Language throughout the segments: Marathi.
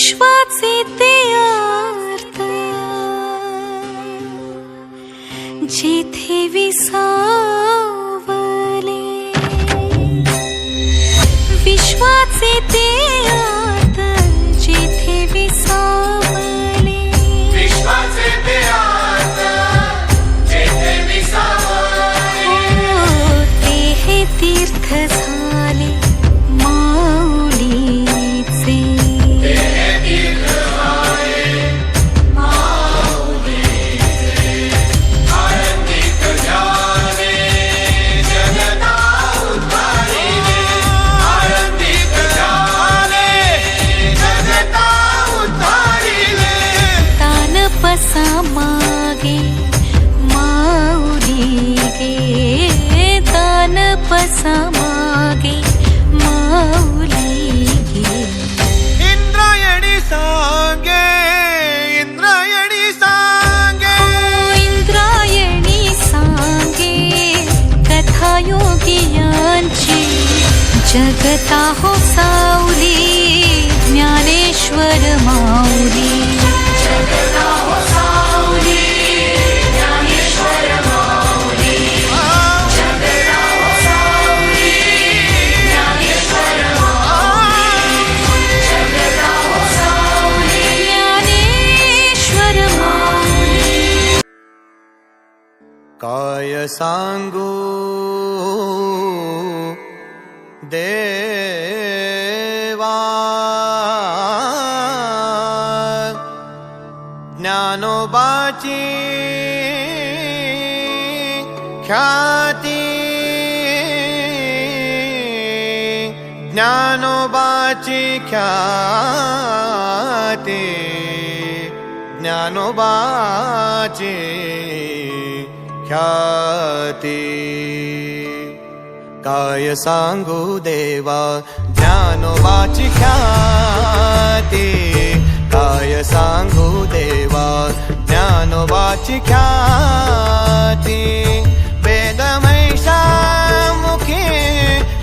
विश्वाचे ते आर्त जेथे विसावले जगता हो सावली ज्ञानेश्वर माऊली जगता हो सावली ज्ञानेश्वर माऊली जगता हो सावली ज्ञानेश्वर माऊली जगता हो सावली ज्ञानेश्वर माऊली काय सांगू ज्ञानोबाची ख्याती. ज्ञानोबाची ख्याती. ज्ञानोबाची ख्याती. काय सांगू देवा ज्ञानोबाची ख्याती. काय सङ्गुदेवा ज्ञानोचिख्या वेदमैशाखी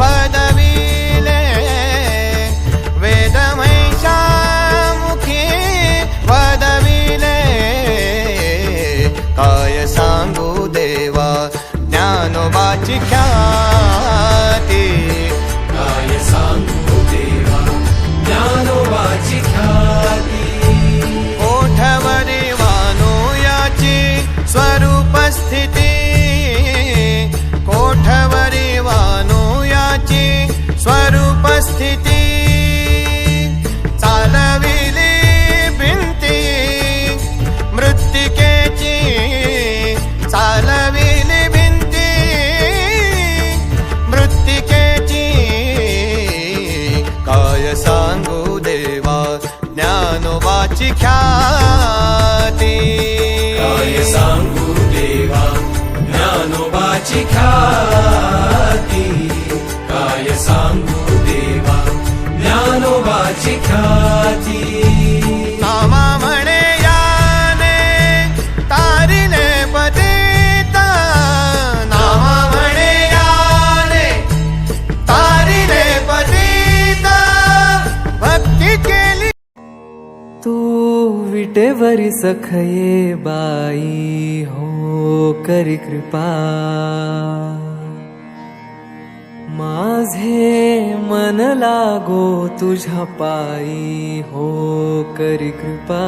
वदवी ले वेदमैशामुखी पदवीले। काय सांगू देवा ज्ञानवाचिख्या स्वरूपस्थिती कोठवरी वानुयाची स्वरूपस्थिती चालविली भिंती मृत्तिकेची चालविली भिंती मृत्तिकेची काय सांगू देवा ज्ञानोबाची ख्या ज्ञानोबाची ख्याती काय सांगू? विटेवरी सखये बाई हो करी कृपा. माझे मन लागो तुझ्या पायी हो करी कृपा.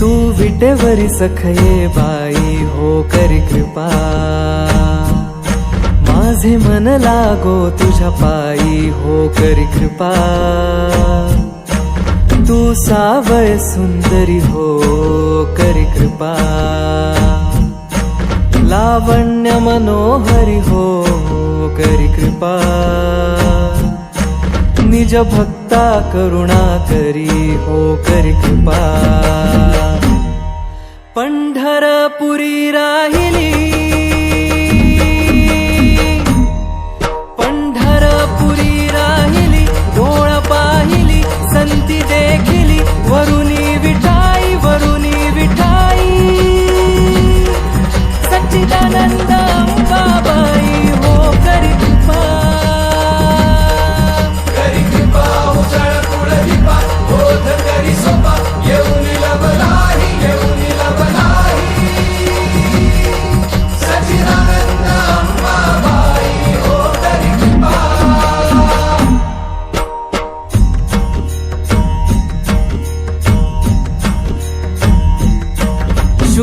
तू विटेवरी सखये बाई हो करी कृपा. माझे मन लागो तुझ्या पायी हो करी कृपा. तू सावय सुंदरी हो करी कृपा. लावण्य मनोहरी हो करी कृपा. निज भक्ता करुणा करी हो करी कृपा. पंढरपुरी राहिली. Давай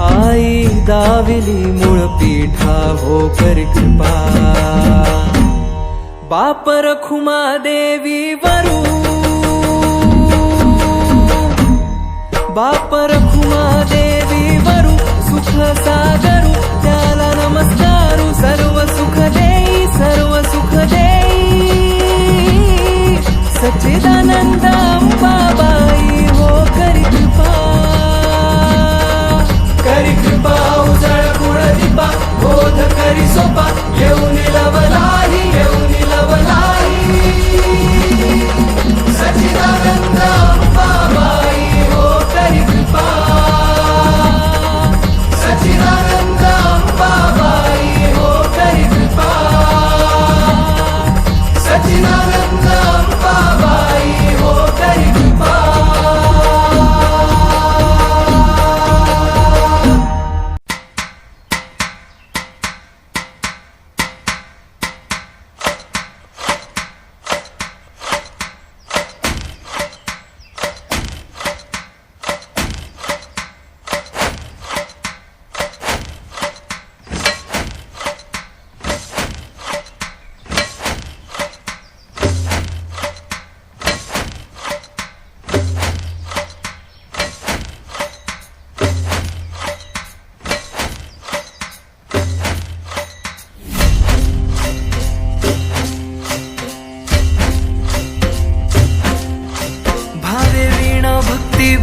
आई दाविली मूळ पीठा हो कर कृपा. बापर खुमा देवी वरू. बापर खुमा देवी वरू. सुख सागरू.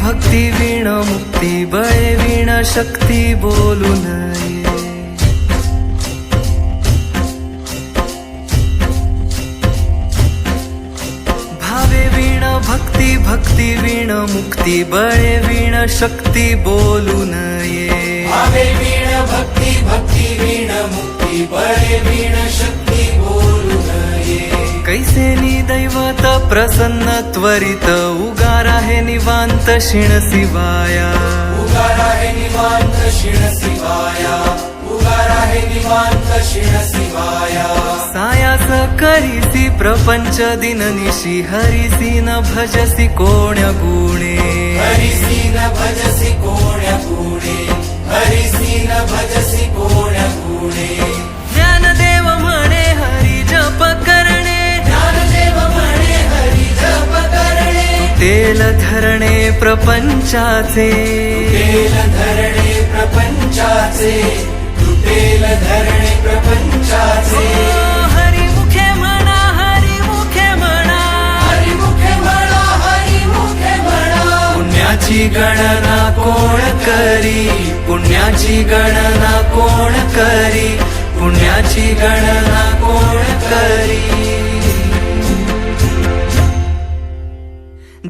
भक्ती वीण मुक्ती बय वीण शक्ती बोलू नये. भावे वीण भक्ती भक्ती वीण मुक्ती बय वीण शक्ती बोलू नये. भावे वीण भक्ती भक्ती वीण मुक्ती बय वीण शक्ती कैसे नि दैवत प्रसन्न त्वरित? उगार आहे निवांत शिण शिवाया. उगार आहे निवांत शिण शिवाया. उगार आहे निवांत शिण शिवाया. सायास करीसी प्रपंच दिननिशी हरिसी न भजसी कोण्य गुणे? हरिसी न भजसी कोण्या गुणे? हरिसी न भजसी कोण्या गुणे? प्रपंचाचे. तुटेल धरणे प्रपंचाचे तुटेल धरणे प्रपंचाचे. हरी मुखे म्हणा हरी मुखे म्हणा. हरी मुखे म्हणा हरी मुखे म्हणा. पुण्याची गणना कोण करी? पुण्याची गणना कोण करी? पुण्याची गणना कोण करी?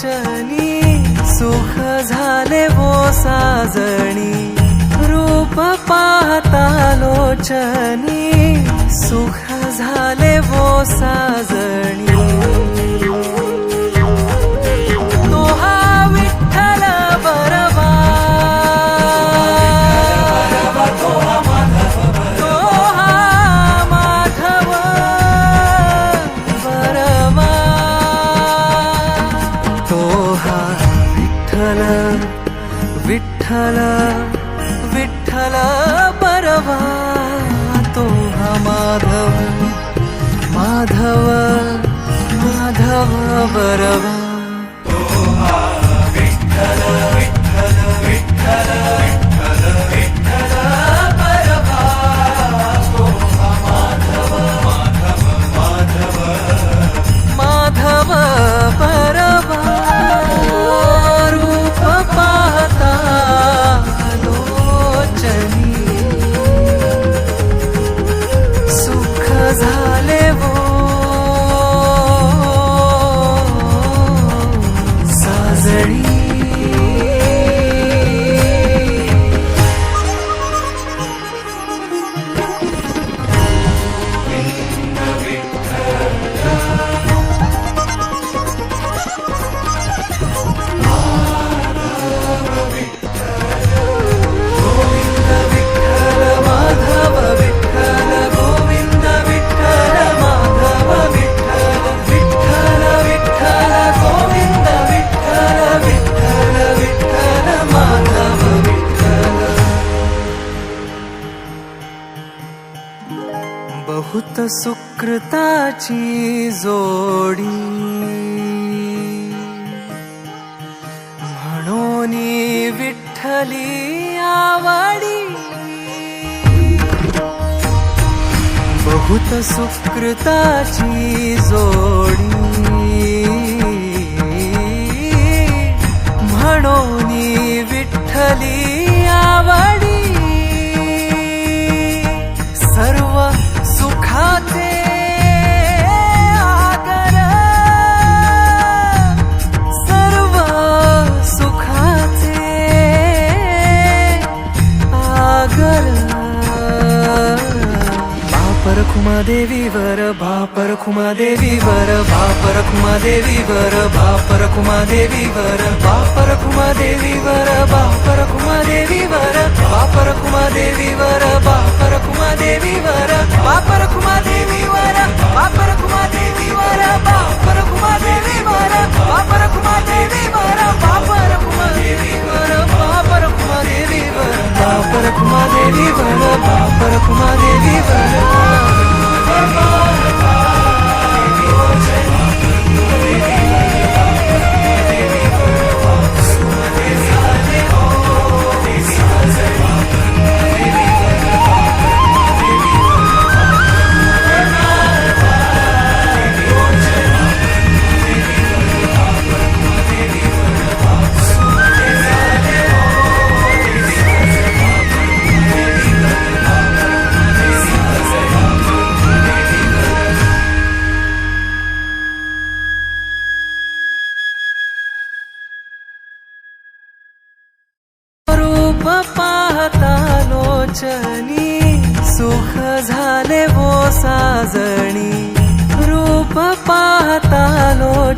ओ, सुख झाले वो साजणी. रूप पाहता लोचनी सुख झाले वो साजणी. विठ्ठल विठ्ठल परवा तु माधव माधव माधव परवा सुकृताची जोडी. म्हणून विठ्ठली आवडी. बहुत सुकृताची जोडी. म्हणून विठ्ठली आवडी. सर्व 같아 దేవి వర భాపర దేవి వర భాపర దేవి వర భాపర దేవి వర భాపర దేవి వర భాపర దేవి వర భాపర దేవి వర భాపర దేవి వర భాపర దేవి వర భాపర దేవి వర భాపర దేవి వర భాపర దేవి వర భాపర దేవి వర భాపర దేవి వర భాపర దేవి వర భాపర దేవి వర